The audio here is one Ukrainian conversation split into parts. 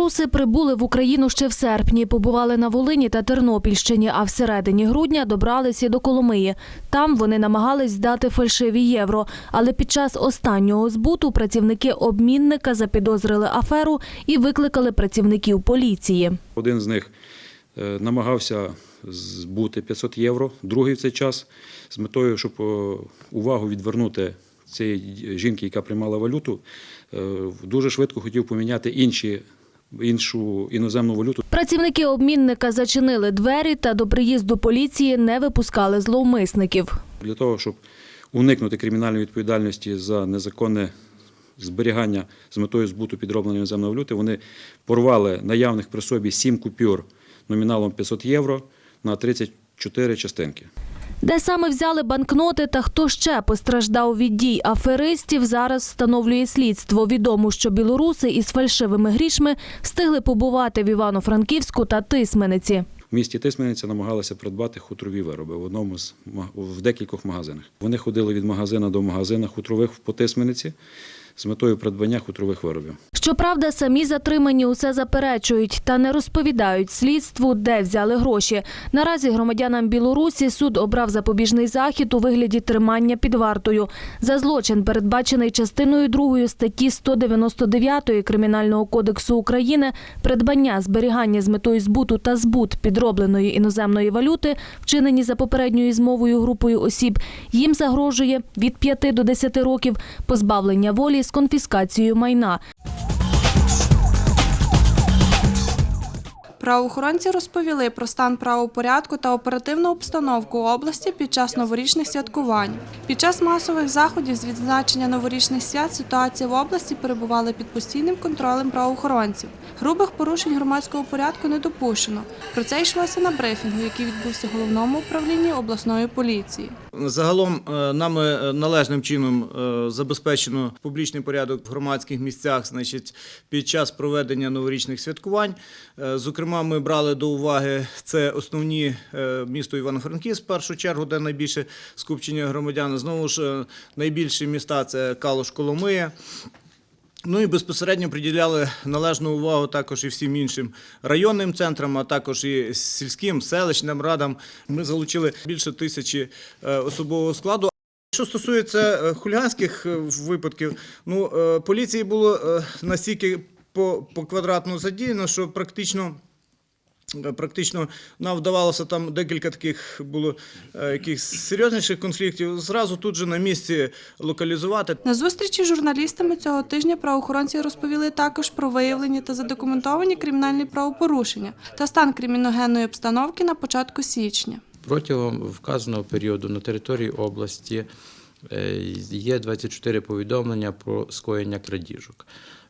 Білоруси прибули в Україну ще в серпні, побували на Волині та Тернопільщині, а в середині грудня добралися до Коломиї. Там вони намагались здати фальшиві євро. Але під час останнього збуту працівники обмінника запідозрили аферу і викликали працівників поліції. Один з них е, намагався збути 500 євро, другий в цей час з метою, щоб е, увагу відвернути цієї жінки, яка приймала валюту, е, дуже швидко хотів поміняти інші, іншу іноземну валюту. Працівники обмінника зачинили двері та до приїзду поліції не випускали зловмисників. Для того, щоб уникнути кримінальної відповідальності за незаконне зберігання з метою збуту підробленої іноземної валюти, вони порвали наявних при собі 7 купюр номіналом 500 євро на 34 частинки. Де саме взяли банкноти та хто ще постраждав від дій аферистів, зараз встановлює слідство. Відомо, що білоруси із фальшивими грішми встигли побувати в Івано-Франківську та Тисмениці. В місті Тисмениця намагалися придбати хутрові вироби в одному з в декількох магазинах. Вони ходили від магазина до магазина хутрових по Тисмениці з метою придбання хутрових виробів. Щоправда, самі затримані усе заперечують та не розповідають слідству, де взяли гроші. Наразі громадянам Білорусі суд обрав запобіжний захід у вигляді тримання під вартою. За злочин, передбачений частиною 2 статті 199 Кримінального кодексу України, придбання, зберігання з метою збуту та збут підробленої іноземної валюти, вчинені за попередньою змовою групою осіб, їм загрожує від 5 до 10 років позбавлення волі з конфіскацією майна. Правоохоронці розповіли про стан правопорядку та оперативну обстановку області під час новорічних святкувань. Під час масових заходів з відзначення новорічних свят ситуація в області перебувала під постійним контролем правоохоронців. Грубих порушень громадського порядку не допущено. Про це йшлося на брифінгу, який відбувся в головному управлінні обласної поліції. Загалом е, нами е, належним чином е, забезпечено публічний порядок в громадських місцях, значить, під час проведення новорічних святкувань. Е, Зокрема, ми брали до уваги це основні е, місто Івано-Франківськ, в першу чергу, де найбільше скупчення громадян. Знову ж е, найбільші міста це Калуш, Коломия. Ну і безпосередньо приділяли належну увагу також і всім іншим районним центрам, а також і сільським, селищним радам. Ми залучили більше тисячі е, особового складу. Що стосується хуліганських випадків, ну поліції було настільки по, по квадратну задіяно, що практично. Е, Практично нам вдавалося там декілька таких було е, якихось серйозніших конфліктів. Зразу тут же на місці локалізувати. На зустрічі з журналістами цього тижня правоохоронці розповіли також про виявлені та задокументовані кримінальні правопорушення та стан криміногенної обстановки на початку січня. Протягом вказаного періоду на території області е, є 24 повідомлення про скоєння крадіжок.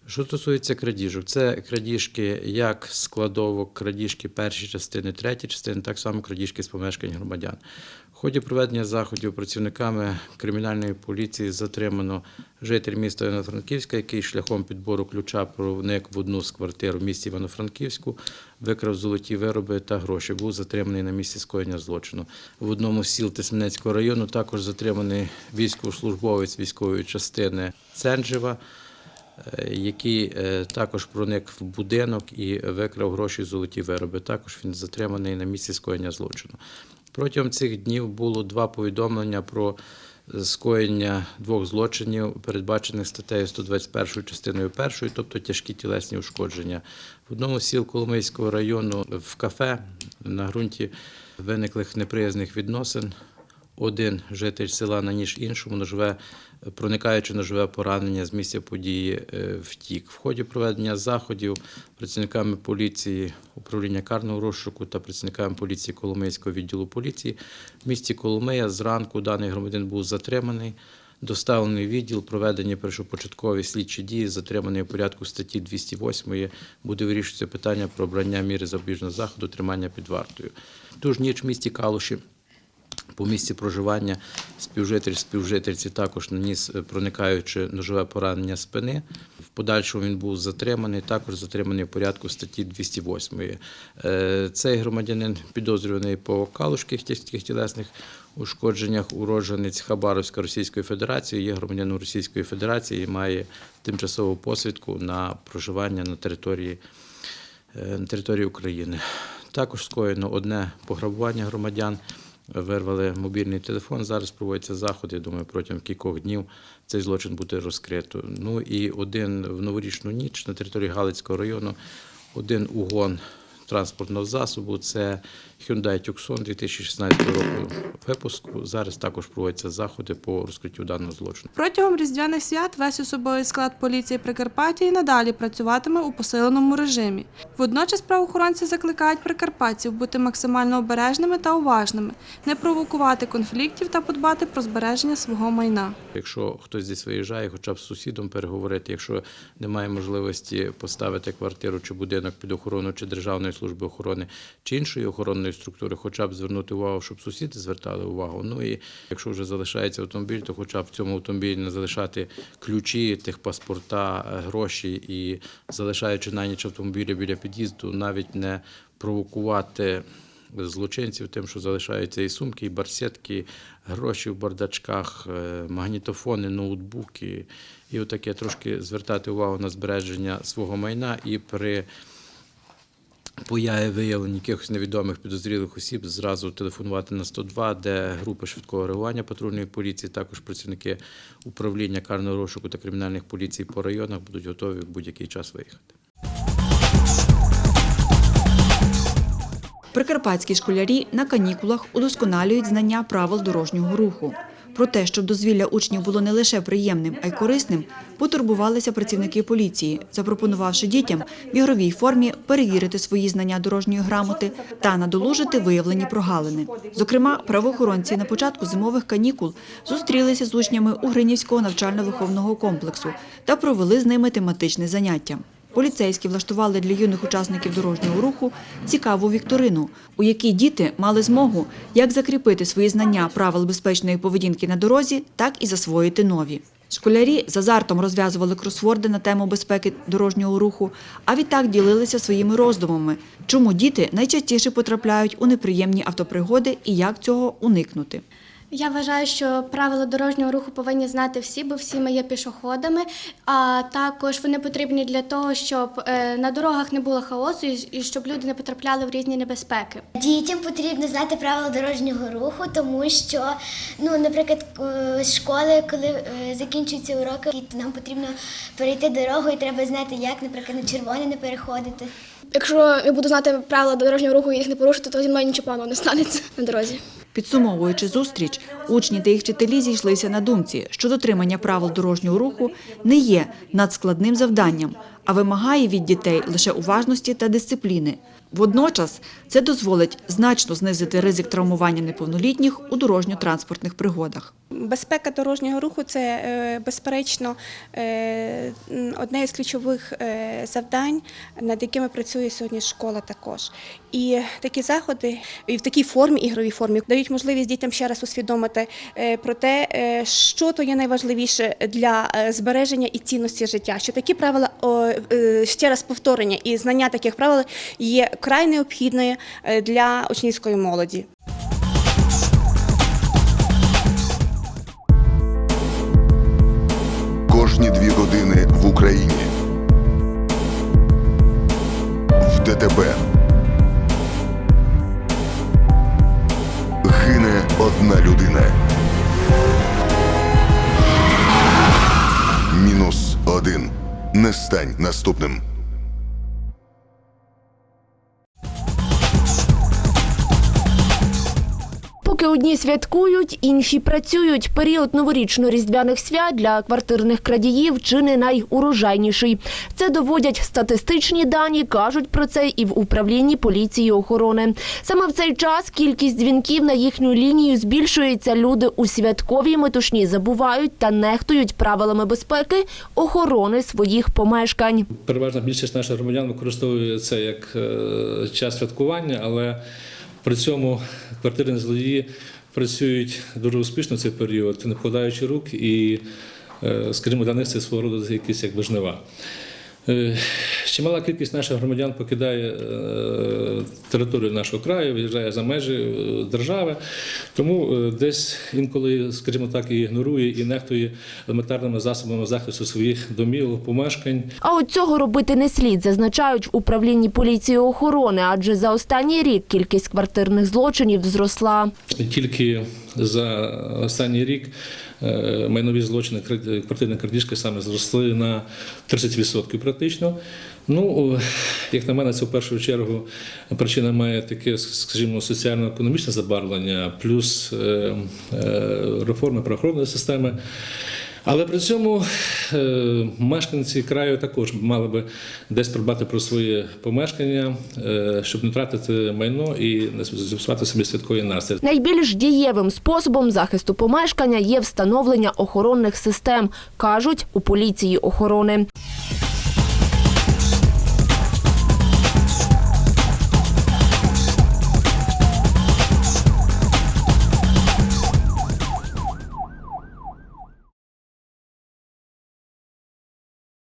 Що стосується крадіжок, це крадіжки як складовок, крадіжки першої частини, третьої частини, так само крадіжки з помешкань громадян. В ході проведення заходів працівниками кримінальної поліції затримано житель міста Івано-Франківська, який шляхом підбору ключа проник в одну з квартир в місті Івано-Франківську, викрав золоті вироби та гроші. Був затриманий на місці скоєння злочину. В одному з сіл Тисменецького району також затриманий військовослужбовець військової частини Ценджева, який е, також проник в будинок і викрав гроші золоті вироби. Також він затриманий на місці скоєння злочину. Протягом цих днів було два повідомлення про скоєння двох злочинів, передбачених статтею 121 частиною 1, тобто тяжкі тілесні ушкодження. В одному з сіл Коломийського району в кафе на ґрунті виниклих неприязних відносин. Один житель села наніж іншому ножове, проникаючи ножове поранення з місця події, е, втік. В ході проведення заходів працівниками поліції управління карного розшуку та працівниками поліції Коломийського відділу поліції в місті Коломия зранку даний громадян був затриманий. Доставлений відділ, проведені першопочаткові слідчі дії, затриманий у порядку статті 208, буде вирішуватися питання про обрання міри запобіжного заходу, тримання під вартою. Ту ніч в місті Калуші по місці проживання співжитель співжительці також наніс, е, проникаючи ножове поранення спини. В подальшому він був затриманий, також затриманий в порядку статті 208. Е, Цей громадянин підозрюваний по калушких тяжких тілесних ушкодженнях, уродженець Хабаровська Російської Федерації, є громадянином Російської Федерації і має тимчасову посвідку на проживання на території е, на території України. Також скоєно одне пограбування громадян. Вирвали мобільний телефон. Зараз проводяться заходи. Я думаю, протягом кількох днів цей злочин буде розкрито. Ну і один в новорічну ніч на території Галицького району, один угон транспортного засобу. Це Hyundai Tucson 2016 року випуску. Зараз також проводяться заходи по розкриттю даного злочину. Протягом різдвяних свят весь особовий склад поліції Прикарпаття і надалі працюватиме у посиленому режимі. Водночас правоохоронці закликають прикарпатців бути максимально обережними та уважними, не провокувати конфліктів та подбати про збереження свого майна. Якщо хтось десь виїжджає, хоча б з сусідом переговорити, якщо немає можливості поставити квартиру чи будинок під охорону чи Державної служби охорони чи іншої охоронної структури, хоча б звернути увагу, щоб сусіди звертали увагу. Ну і якщо вже залишається автомобіль, то хоча б в цьому автомобілі не залишати ключі, техпаспорта, е, гроші і залишаючи на ніч автомобілі біля під'їзду, навіть не провокувати злочинців тим, що залишаються і сумки, і барсетки, гроші в бардачках, е, магнітофони, ноутбуки. І отаке трошки звертати увагу на збереження свого майна і при появі виявлення якихось невідомих підозрілих осіб зразу телефонувати на 102, де групи швидкого реагування патрульної поліції, також працівники управління карного розшуку та кримінальних поліцій по районах будуть готові в будь-який час виїхати. Прикарпатські школярі на канікулах удосконалюють знання правил дорожнього руху. Про те, щоб дозвілля учнів було не лише приємним, а й корисним, потурбувалися працівники поліції, запропонувавши дітям в ігровій формі перевірити свої знання дорожньої грамоти та надолужити виявлені прогалини. Зокрема, правоохоронці на початку зимових канікул зустрілися з учнями Угринівського навчально-виховного комплексу та провели з ними тематичне заняття. Поліцейські влаштували для юних учасників дорожнього руху цікаву вікторину, у якій діти мали змогу як закріпити свої знання правил безпечної поведінки на дорозі, так і засвоїти нові. Школярі з азартом розв'язували кросворди на тему безпеки дорожнього руху, а відтак ділилися своїми роздумами, чому діти найчастіше потрапляють у неприємні автопригоди і як цього уникнути. Я вважаю, що правила дорожнього руху повинні знати всі, бо всі ми є пішоходами. А також вони потрібні для того, щоб е, на дорогах не було хаосу і- щоб люди не потрапляли в різні небезпеки. Дітям потрібно знати правила дорожнього руху, тому що, ну, наприклад, з школи, коли е, закінчуються уроки, то нам потрібно перейти дорогу і треба знати, як, наприклад, на червоне не переходити. Якщо я буду знати правила дорожнього руху і їх не порушити, то зі мною нічого поганого не станеться на дорозі. Підсумовуючи зустріч, учні та їх вчителі зійшлися на думці, що дотримання правил дорожнього руху не є надскладним завданням, а вимагає від дітей лише уважності та дисципліни. Водночас це дозволить значно знизити ризик травмування неповнолітніх у дорожньо-транспортних пригодах. Безпека дорожнього руху це е, безперечно е, одне із ключових е, завдань, над якими працює сьогодні школа також. І такі заходи і в такій формі, ігровій формі, дають можливість дітям ще раз усвідомити про те, що то є найважливіше для збереження і цінності життя. Що такі правила ще раз повторення і знання таких правил є край необхідною для учнівської молоді. Один. Не стань наступним. Поки одні святкують, інші працюють. Період новорічно-різдвяних свят для квартирних крадіїв чи не найурожайніший. Це доводять статистичні дані, кажуть про це і в управлінні поліції охорони. Саме в цей час кількість дзвінків на їхню лінію збільшується. Люди у святковій метушні забувають та нехтують правилами безпеки охорони своїх помешкань. Переважна більшість наших громадян використовує це як е, час святкування, але при цьому квартирні злодії працюють дуже успішно в цей період, не вкладаючи рук, і, е, скажімо, для них це свого роду якісь якби жнива. Е, Чимала кількість наших громадян покидає е, територію нашого краю, виїжджає за межі е, держави. Тому десь інколи, скажімо так, і ігнорує і нехтує елементарними засобами захисту своїх домівок, помешкань. А от цього робити не слід, зазначають в управлінні поліції охорони, адже за останній рік кількість квартирних злочинів зросла. Тільки за останній рік е, майнові злочини, квартирні крадіжки саме зросли на 30% практично. Ну, як на мене, це в першу чергу причина має таке, скажімо, соціально-економічне забарвлення, плюс е, е, реформи правоохоронної системи. Але при цьому е, мешканці краю також мали би десь придбати про своє помешкання, е, щоб не втратити майно і не зіпсувати собі святковий настрій. Найбільш дієвим способом захисту помешкання є встановлення охоронних систем, кажуть у поліції охорони.